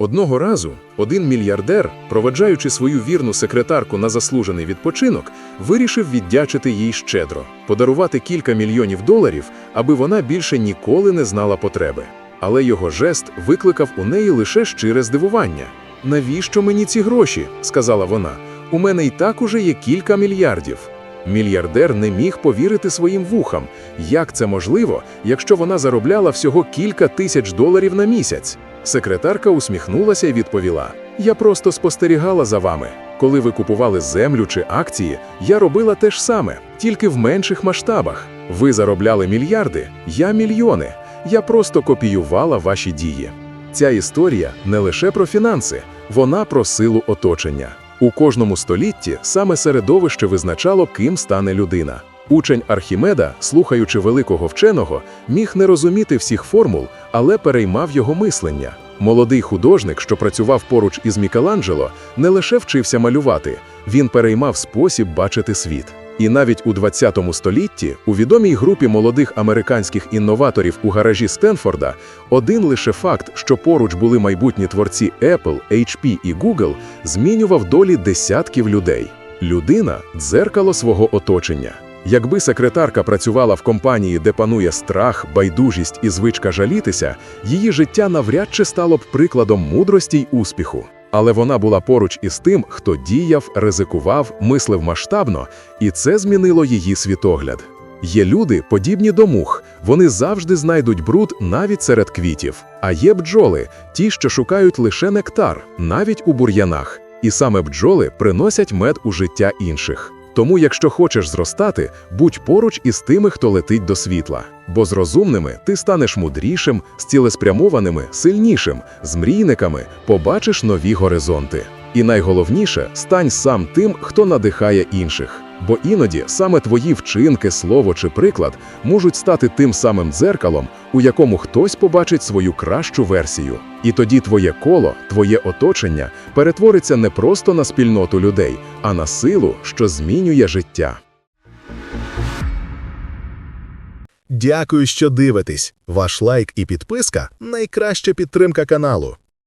Одного разу один мільярдер, проведжаючи свою вірну секретарку на заслужений відпочинок, вирішив віддячити їй щедро, подарувати кілька мільйонів доларів, аби вона більше ніколи не знала потреби. Але його жест викликав у неї лише щире здивування. Навіщо мені ці гроші? сказала вона. У мене й так уже є кілька мільярдів. Мільярдер не міг повірити своїм вухам. Як це можливо, якщо вона заробляла всього кілька тисяч доларів на місяць? Секретарка усміхнулася і відповіла: Я просто спостерігала за вами. Коли ви купували землю чи акції, я робила те ж саме, тільки в менших масштабах. Ви заробляли мільярди, я мільйони. Я просто копіювала ваші дії. Ця історія не лише про фінанси, вона про силу оточення. У кожному столітті саме середовище визначало, ким стане людина. Учень Архімеда, слухаючи великого вченого, міг не розуміти всіх формул, але переймав його мислення. Молодий художник, що працював поруч із Мікеланджело, не лише вчився малювати, він переймав спосіб бачити світ. І навіть у 20 столітті у відомій групі молодих американських інноваторів у гаражі Стенфорда один лише факт, що поруч були майбутні творці Apple, HP і Google, змінював долі десятків людей. Людина дзеркало свого оточення. Якби секретарка працювала в компанії, де панує страх, байдужість і звичка жалітися, її життя навряд чи стало б прикладом мудрості й успіху. Але вона була поруч із тим, хто діяв, ризикував, мислив масштабно, і це змінило її світогляд. Є люди, подібні до мух, вони завжди знайдуть бруд навіть серед квітів. А є бджоли, ті, що шукають лише нектар, навіть у бур'янах. І саме бджоли приносять мед у життя інших. Тому, якщо хочеш зростати, будь поруч із тими, хто летить до світла. Бо з розумними ти станеш мудрішим, з цілеспрямованими сильнішим, з мрійниками побачиш нові горизонти. І найголовніше стань сам тим, хто надихає інших. Бо іноді саме твої вчинки, слово чи приклад можуть стати тим самим дзеркалом, у якому хтось побачить свою кращу версію. І тоді твоє коло, твоє оточення перетвориться не просто на спільноту людей, а на силу, що змінює життя. Дякую, що дивитесь. Ваш лайк і підписка найкраща підтримка каналу.